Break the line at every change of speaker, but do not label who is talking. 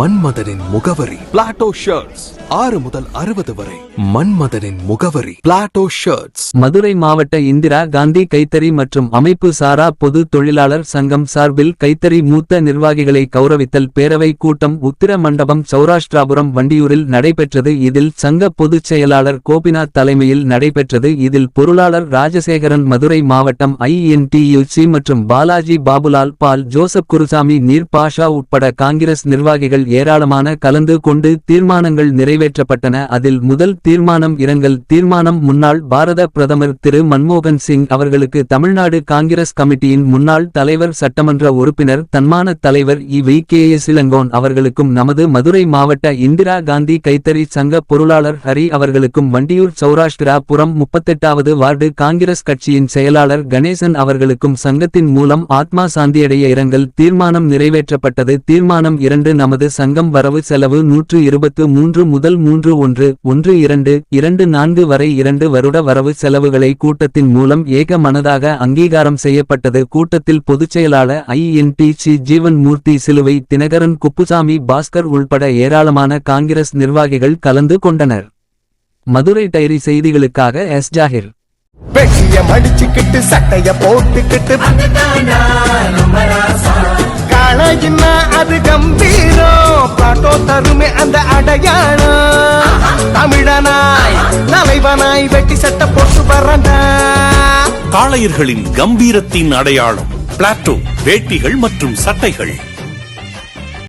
மன்மதனின் முகவரி. Plato shirts ஆறு முதல் அறுபது வரை. மன்மதனின் முகவரி. பிளாட்டோ ஷர்ட்ஸ்
மதுரை மாவட்ட இந்திரா காந்தி கைத்தறி மற்றும் அமைப்பு சாரா பொது தொழிலாளர் சங்கம் சார்பில் கைத்தறி மூத்த நிர்வாகிகளை கௌரவித்தல் பேரவை கூட்டம் உத்திர மண்டபம் சௌராஷ்டிராபுரம் வண்டியூரில் நடைபெற்றது. இதில் சங்க பொதுச் செயலாளர் கோபிநாத் தலைமையில் நடைபெற்றது. இதில் பொருளாளர் ராஜசேகரன் மதுரை மாவட்டம் ஐஎன்டியூசி மற்றும் பாலாஜி பாபுலால் பால் ஜோசப் குருசாமி நீர் பாஷா உட்பட காங்கிரஸ் நிர்வாகிகள் ஏராளமான கலந்து கொண்டு தீர்மானங்கள் நிறைவேற்றப்பட்டன. அதில் முதல் தீர்மானம் இரங்கல். தீர்மானம் முன்னாள் பாரத பிரதமர் திரு மன்மோகன் சிங் அவர்களுக்கு தமிழ்நாடு காங்கிரஸ் கமிட்டியின் முன்னாள் தலைவர் சட்டமன்ற உறுப்பினர் தன்மான தலைவர் E. V. K. S. Elangovan அவர்களுக்கும் நமது மதுரை மாவட்ட இந்திரா காந்தி கைத்தறி சங்க பொருளாளர் ஹரி அவர்களுக்கும் வண்டியூர் சௌராஷ்டிரா புறம் முப்பத்தெட்டாவது வார்டு காங்கிரஸ் கட்சியின் செயலாளர் கணேசன் அவர்களுக்கும் சங்கத்தின் மூலம் ஆத்மா சாந்தியடைய இரங்கல். தீர்மானம் நிறைவேற்றப்பட்டது. தீர்மானம் இரண்டு நமது சங்கம் வரவு செலவு நூற்று இருபத்து மூன்று முதல் மூன்று ஒன்று ஒன்று இரண்டு இரண்டு நான்கு வரை இரண்டு வருட வரவு செலவுகளை கூட்டத்தின் மூலம் ஏக மனதாக அங்கீகாரம் செய்யப்பட்டது. கூட்டத்தில் பொதுச் செயலாளர் ஐஎன்டிசி ஜீவன் மூர்த்தி சிலுவை தினகரன் குப்புசாமி பாஸ்கர் உள்பட ஏராளமான காங்கிரஸ் நிர்வாகிகள் கலந்து கொண்டனர். மதுரை டைரி செய்திகளுக்காக எஸ். ஜாகிர்.
வெட்டிய மடிச்சுக்கிட்டு சட்டைய போட்டுக்கிட்டு. தலைவனாய் வெட்டி சட்ட போட்டு வரண்டா
காளையர்களின் கம்பீரத்தின் அடையாளம் பிளாட்டோ வேட்டிகள் மற்றும் சட்டைகள்.